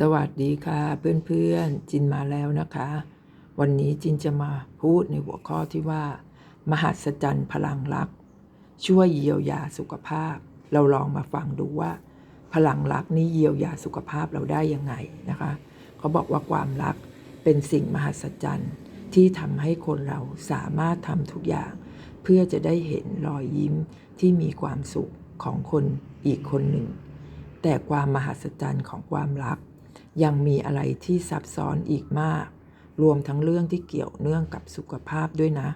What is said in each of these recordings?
สวัสดีค่ะเพื่อนๆ จินมาแล้วนะคะ วันนี้จินจะมาพูดในหัวข้อที่ว่า มหัศจรรย์พลังรัก ช่วยเยียวยาสุขภาพ เราลองมาฟังดูว่า พลังรักนี้เยียวยาสุขภาพเราได้ยังไงนะคะเขาบอกว่าความรักเป็นสิ่งมหัศจรรย์ที่ทำให้คนเราสามารถทำทุกอย่าง เพื่อจะได้เห็นรอยยิ้มที่มีความสุขของคนอีกคนหนึ่ง แต่ความมหัศจรรย์ของความรัก ยังมีอะไรที่ซับซ้อนอีกมาก รวมทั้งเรื่องที่เกี่ยวเนื่องกับสุขภาพด้วยนะ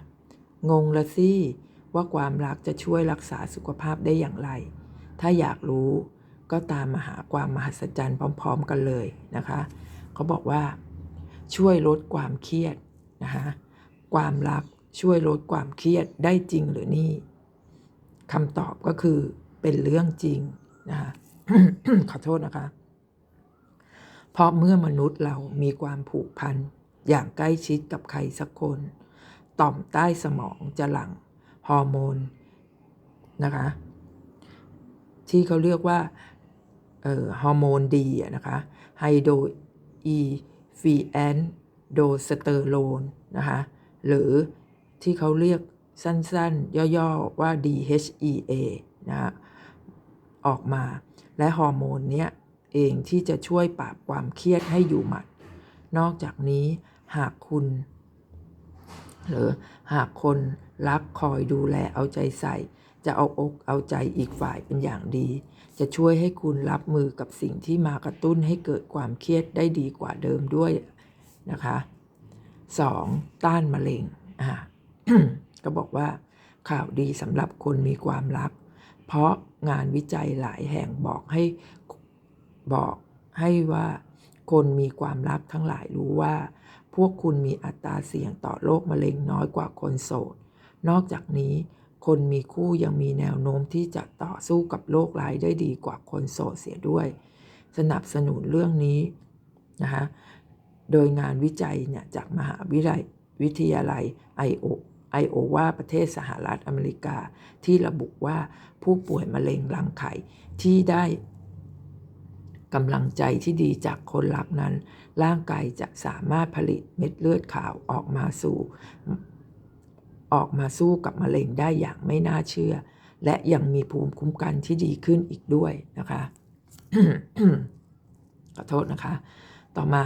งงละสิว่าความรักจะช่วยรักษาสุขภาพได้อย่างไร ถ้าอยากรู้ก็ตามมาหาความมหัศจรรย์พร้อม ๆ กันเลยนะคะ เขาบอกว่า ช่วยลดความเครียดนะคะความรักช่วยลดความเครียดได้จริงหรือนี่คำตอบก็คือเป็นเรื่องจริงนะคะขอโทษนะคะ ราะเมื่อมนุษย์เรามีความผูกพันอย่างใกล้ชิดกับใครสักคน ต่อมใต้สมองจะหลั่งฮอร์โมนนะคะที่เขาเรียกว่าออฮอร์โมนดีนะคะไฮโดรอีฟีแอนโดสเตอโรนนะคะหรือที่เขาเรียกสั้นๆ ย่อ ๆ ว่า DHEA นะะออกมาและฮอร์โมนเนี้ย เองที่จะช่วยปราบความเครียดให้อยู่หมัด นอกจากนี้หากคุณ หรือหากคนรักคอยดูแลเอาใจใส่ จะเอาอกเอาใจอีกฝ่ายเป็นอย่างดี จะช่วยให้คุณรับมือกับสิ่งที่มากระตุ้นให้เกิดความเครียดได้ดีกว่าเดิมด้วยนะคะ 2. ต้านมะเร็งอ่าก็บอกว่าข่าวดีสำหรับคนมีความรัก เพราะงานวิจัยหลายแห่งบอกให้ บอกให้ว่าคนมีความรักทั้งหลายรู้ว่า พวกคุณมีอัตราเสี่ยงต่อโรคมะเร็งน้อยกว่าคนโสด นอกจากนี้ คนมีคู่ยังมีแนวโน้มที่จะต่อสู้กับโรคร้ายได้ดีกว่าคนโสดเสียด้วย สนับสนุนเรื่องนี้นะคะโดยงานวิจัยเนี่ยจากมหาวิทยาลัยวิทยาลัยไอโอไอโอวาประเทศสหรัฐอเมริกา ที่ระบุว่าผู้ป่วยมะเร็งรังไข่ที่ได้ กำลังใจที่ดีจากคนรักนั้น ร่างกายจะสามารถผลิตเม็ดเลือดขาวออกมาสู่ ออกมาสู้กับมะเร็งได้อย่างไม่น่าเชื่อ และยังมีภูมิคุ้มกันที่ดีขึ้นอีกด้วยนะคะขอโทษนะคะ ต่อมา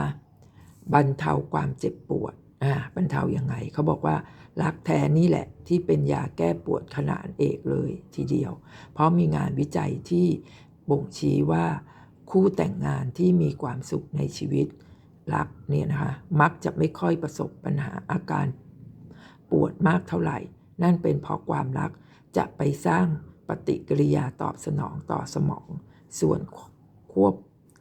บรรเทาความเจ็บปวดอ่าบรรเทายังไงเขาบอกว่ารักแท้นี่แหละที่เป็นยาแก้ปวดขนาดเอกเลยทีเดียว เพราะมีงานวิจัยที่บ่งชี้ว่า คู่แต่งงานที่มีความสุขในชีวิตรักเนี่ยนะคะมักจะไม่ค่อยประสบปัญหาอาการ ปวดมากเท่าไหร่ นั่นเป็นเพราะความรักจะไปสร้างปฏิกิริยาตอบสนองต่อสมอง ส่วนควบ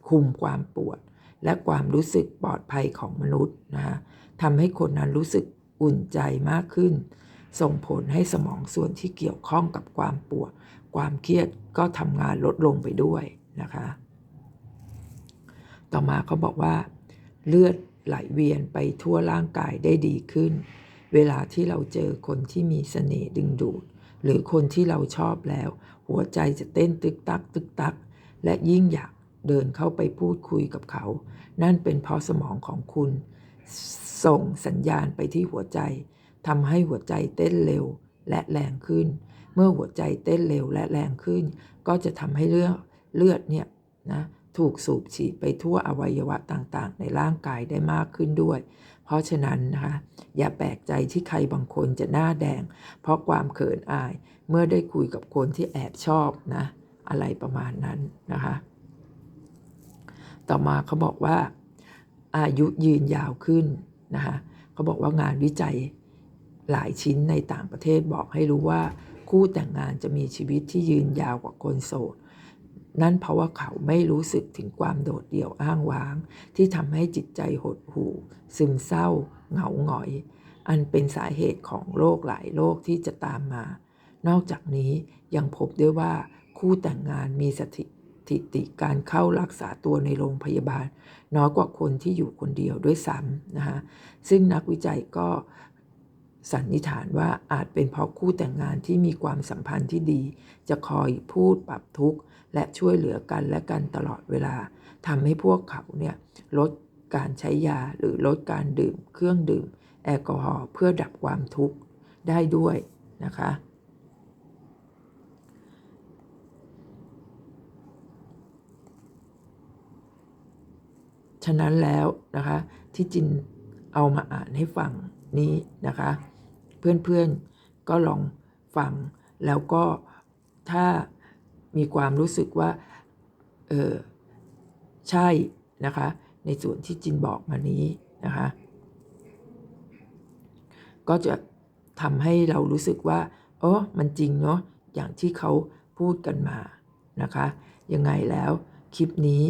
คุมความปวด และความรู้สึกปลอดภัยของมนุษย์นะคะทำให้คนนั้นรู้สึกอุ่นใจมากขึ้น ส่งผลให้สมองส่วนที่เกี่ยวข้องกับความปวด ความเครียดก็ทำงานลดลงไปด้วยนะคะ ต่อมาเขาบอกว่า เลือดไหลเวียนไปทั่วร่างกายได้ดีขึ้น เวลาที่เราเจอคนที่มีเสน่ห์ดึงดูด หรือคนที่เราชอบแล้ว หัวใจจะเต้นตึกตัก ตึกตัก และยิ่งอยากเดินเข้าไปพูดคุยกับเขา นั่นเป็นเพราะสมองของคุณ ส่งสัญญาณไปที่หัวใจทำให้หัวใจเต้นเร็วและแรงขึ้น เมื่อหัวใจเต้นเร็วและแรงขึ้น ก็จะทำให้เลือดเลือดเนี่ยนะ ถูกสูบฉีดไปทั่วอวัยวะต่างๆ ในร่างกายได้มากขึ้นด้วย เพราะฉะนั้นนะคะอย่าแปลกใจที่ใครบางคนจะหน้าแดง เพราะความเขินอาย เมื่อได้คุยกับคนที่แอบชอบนะอะไรประมาณนั้นนะคะ ต่อมาเขาบอกว่า อายุยืนยาวขึ้นนะคะเขาบอกว่างานวิจัยหลายชิ้นในต่างประเทศบอกให้รู้ว่า คู่แต่งงานจะมีชีวิตที่ยืนยาวกว่าคนโสด นั่นเพราะว่าเขาไม่รู้สึกถึงความโดดเดี่ยวอ้างว้าง ที่ทำให้จิตใจหดหู่ ซึมเศร้า เหงาหงอย อันเป็นสาเหตุของโรคหลายโรคที่จะตามมา นอกจากนี้ยังพบด้วยว่าคู่แต่งงานมีสถิติการเข้ารักษาตัวในโรงพยาบาล น้อยกว่าคนที่อยู่คนเดียวด้วยซ้ำนะคะซึ่งนักวิจัยก็สันนิษฐานว่าอาจเป็นเพราะคู่แต่งงานที่มีความสัมพันธ์ที่ดี จะคอยพูดปรับทุกข์ และช่วยเหลือกันและกันตลอดเวลาทำให้พวกเขาเนี่ยลดการใช้ยาหรือลดการดื่มเครื่องดื่ม แอลกอฮอล์เพื่อดับความทุกข์ได้ด้วยนะคะ ฉะนั้นแล้วนะคะที่จินเอามาอ่านให้ฟังนี้นะคะ เพื่อนๆก็ลองฟังแล้วก็ถ้า มีความรู้สึกว่า เออ ใช่นะคะ ในส่วนที่จินบอกมานี้นะคะ ก็จะทำให้เรารู้สึกว่าโอ๋อมันจริงเนาะอย่างที่เขาพูดกันมานะคะ ยังไงแล้วคลิปนี้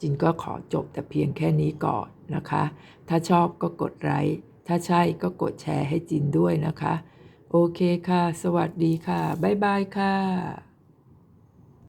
จินก็ขอจบแต่เพียงแค่นี้ก่อนนะคะ ถ้าชอบก็กดไลค์ถ้าใช่ก็กดแชร์ให้จินด้วยนะคะ โอเคค่ะ สวัสดีค่ะ บ๊ายบายค่ะ